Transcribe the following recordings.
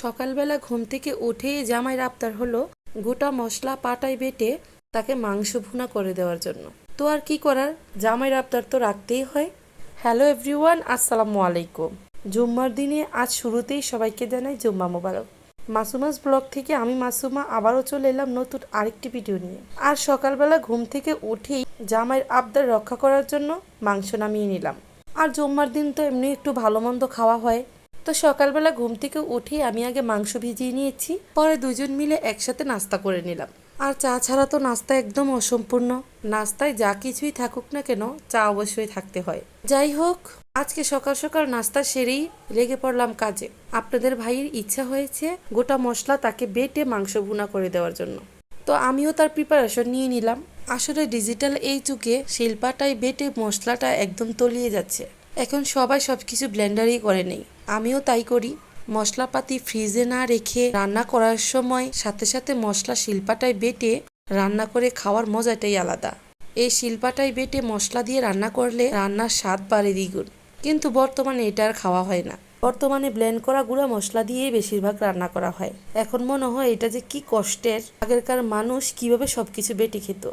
সকালবেলা ঘুম থেকে উঠেই জামাইয়ের আবদার হলো গোটা মশলা পাটায় বেটে তাকে মাংস ভুনা করে দেওয়ার জন্য। তো আর কি করার? জামাইয়ের আবদার তো রাখতেই হয়। হ্যালো এভরিওয়ান, আসসালামু আলাইকুম। জুম্মার দিনে আজ শুরুতেই সবাইকে জানাই জুম্মা মোবারক। মাসুমাস ব্লগ থেকে আমি মাসুমা আবারও চলে এলাম নতুন আরেকটি ভিডিও নিয়ে। আর সকালবেলা ঘুম থেকে উঠেই জামাইয়ের আবদার রক্ষা করার জন্য মাংস নামিয়ে নিলাম। আর জুম্মার দিন তো এমনি একটু ভালো মন্দ খাওয়া হয়। তো সকালবেলা ঘুম থেকে উঠে আমি আগে মাংস ভিজিয়ে নিয়েছি, পরে দুজন মিলে একসাথে নাস্তা করে নিলাম। আর চা ছাড়া তো নাস্তা একদম অসম্পূর্ণ। নাস্তায় যা কিছুই থাকুক না কেন, চা অবশ্যই থাকতে হয়। যাই হোক, আজকে সকাল সকাল নাস্তা সেরেই লেগে পড়লাম কাজে। আপনাদের ভাইয়ের ইচ্ছা হয়েছে গোটা মশলা তাকে বেটে মাংস ভুনা করে দেওয়ার জন্য। তো আমিও তার প্রিপারেশন নিয়ে নিলাম। আসলে ডিজিটাল এই যুগে শিল্পাটাই বেটে মশলাটা একদম তলিয়ে যাচ্ছে। এখন সবাই সব কিছু ব্লেন্ডারই করে নেই। আমিও তাই করি। মশলাপাতি ফ্রিজে না রেখে রান্না করার সময় সাথে সাথে মশলা শিল্পাটায় বেটে রান্না করে খাওয়ার মজাটাই আলাদা। এই শিল্পাটায় বেটে মশলা দিয়ে রান্না করলে রান্নার স্বাদ বাড়ে দ্বিগুণ। কিন্তু বর্তমানে এটা আর খাওয়া হয় না। বর্তমানে ব্লেন্ড করা গুঁড়া মশলা দিয়েই বেশিরভাগ রান্না করা হয়। এখন মনে হয় এটা যে কি কষ্টের। আগেরকার মানুষ কীভাবে সবকিছু বেটে খেত।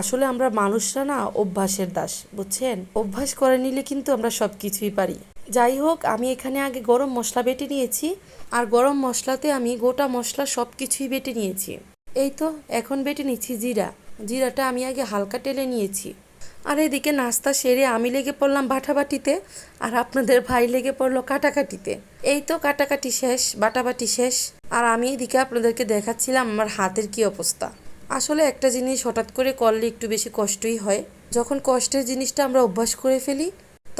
আসলে আমরা মানুষরা না অভ্যাসের দাস, বুঝছেন? অভ্যাস করে নিলে কিন্তু আমরা সব কিছুই পারি। যাই হোক, আমি এখানে আগে গরম মশলা বেটে নিয়েছি, আর গরম মশলাতে আমি গোটা মশলা সব কিছুই বেটে নিয়েছি। এই তো, এখন বেটে নিচ্ছি জিরা। জিরাটা আমি আগে হালকা টেলে নিয়েছি। আর এদিকে নাস্তা সেরে আমি লেগে পড়লাম বাটাবাটিতে আর আপনাদের ভাই লেগে পড়ল কাটাকাটিতে। এই তো, কাটাকাটি শেষ, বাটাবাটি শেষ। আর আমি এদিকে আপনাদেরকে দেখাচ্ছিলাম আমার হাতের কি অবস্থা। আসলে একটা জিনিস হঠাৎ করে করলে একটু বেশি কষ্টই হয়। যখন কষ্টের জিনিসটা আমরা অভ্যাস করে ফেলি,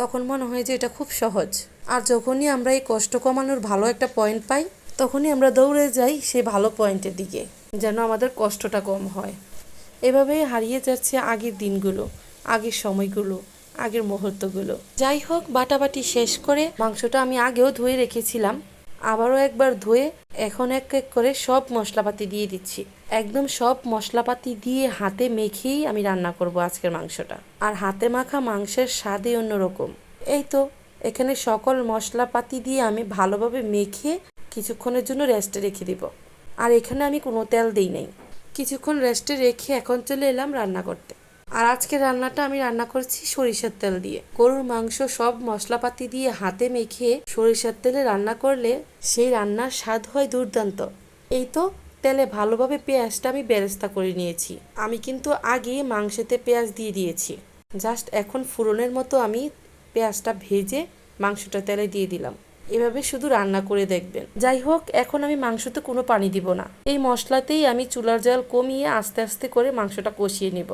তখন মনে হয় যে এটা খুব সহজ। আর যখনই আমরা এই কষ্ট কমানোর ভালো একটা পয়েন্ট পাই, তখনই আমরা দৌড়ে যাই সেই ভালো পয়েন্টের দিকে, যেন আমাদের কষ্টটা কম হয়। এভাবেই হারিয়ে যাচ্ছে আগের দিনগুলো, আগের সময়গুলো, আগের মুহূর্তগুলো। যাই হোক, বাটাবাটি শেষ করে মাংসটা আমি আগেও ধুয়ে রেখেছিলাম। আবারও একবার ধুয়ে এখন এক এক করে সব মশলাপাতি দিয়ে দিচ্ছি। একদম সব মশলাপাতি দিয়ে হাতে মেখেই আমি রান্না করব আজকের মাংসটা। আর হাতে মাখা মাংসের স্বাদই অন্যরকম। এই তো, এখানে সকল মশলাপাতি দিয়ে আমি ভালোভাবে মেখে কিছুক্ষণের জন্য রেস্টে রেখে দিব। আর এখানে আমি কোনো তেল দিই নাই। কিছুক্ষণ রেস্টে রেখে এখন চলে এলাম রান্না করতে। আর আজকে রান্নাটা আমি রান্না করছি সরিষার তেল দিয়ে। গরুর মাংস সব মশলাপাতি দিয়ে হাতে মেখে সরিষার তেলে রান্না করলে সেই রান্নার স্বাদ হয় দুর্দান্ত। এই তো তেলে ভালোভাবে পেঁয়াজটা আমি বেরেস্তা করে নিয়েছি। আমি কিন্তু আগে মাংসেতে পেঁয়াজ দিয়ে দিয়েছি। জাস্ট এখন ফুরনের মতো আমি পেঁয়াজটা ভেজে মাংসটা তেলে দিয়ে দিলাম। এভাবে শুধু রান্না করে দেখবেন। যাই হোক, এখন আমি মাংসতে কোনো পানি দিব না। এই মশলাতেই আমি চুলার জাল কমিয়ে আস্তে আস্তে করে মাংসটা কষিয়ে নিব।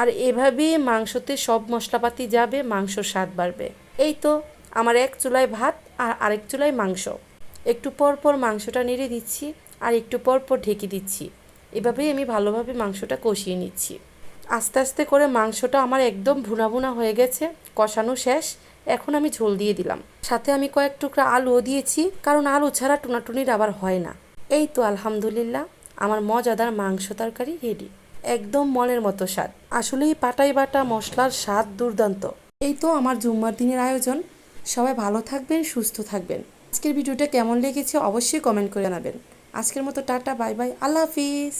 আর এভাবে মাংসতে সব মশলাপাতি যাবে, মাংস স্বাদ বাড়বে। এই তো, আমার এক চুলায় ভাত আর আরেক চুলায় মাংস। একটু পর পর মাংসটা নেড়ে দিচ্ছি আর একটু পর পর ঢেকে দিচ্ছি। এভাবেই আমি ভালোভাবে মাংসটা কষিয়ে নিচ্ছি। আস্তে আস্তে করে মাংসটা আমার একদম ভুনা ভুনা হয়ে গেছে, কষানো শেষ। এখন আমি ঝোল দিয়ে দিলাম। সাথে আমি কয়েক টুকরা আলুও দিয়েছি, কারণ আলু ছাড়া টুনাটুনির আবার হয় না। এই তো, আলহামদুলিল্লাহ, আমার মজাদার মাংস তরকারি রেডি। একদম মনের মতো স্বাদ। আসলেই পাটাই বাটা মশলার স্বাদ দুর্দান্ত। এই তো আমার জুম্মার দিনের আয়োজন। সবাই ভালো থাকবেন, সুস্থ থাকবেন। আজকের ভিডিওটা কেমন লেগেছে অবশ্যই কমেন্ট করে জানাবেন। আজকের মতো টাটা, বাই বাই, আল্লাহ হাফিজ।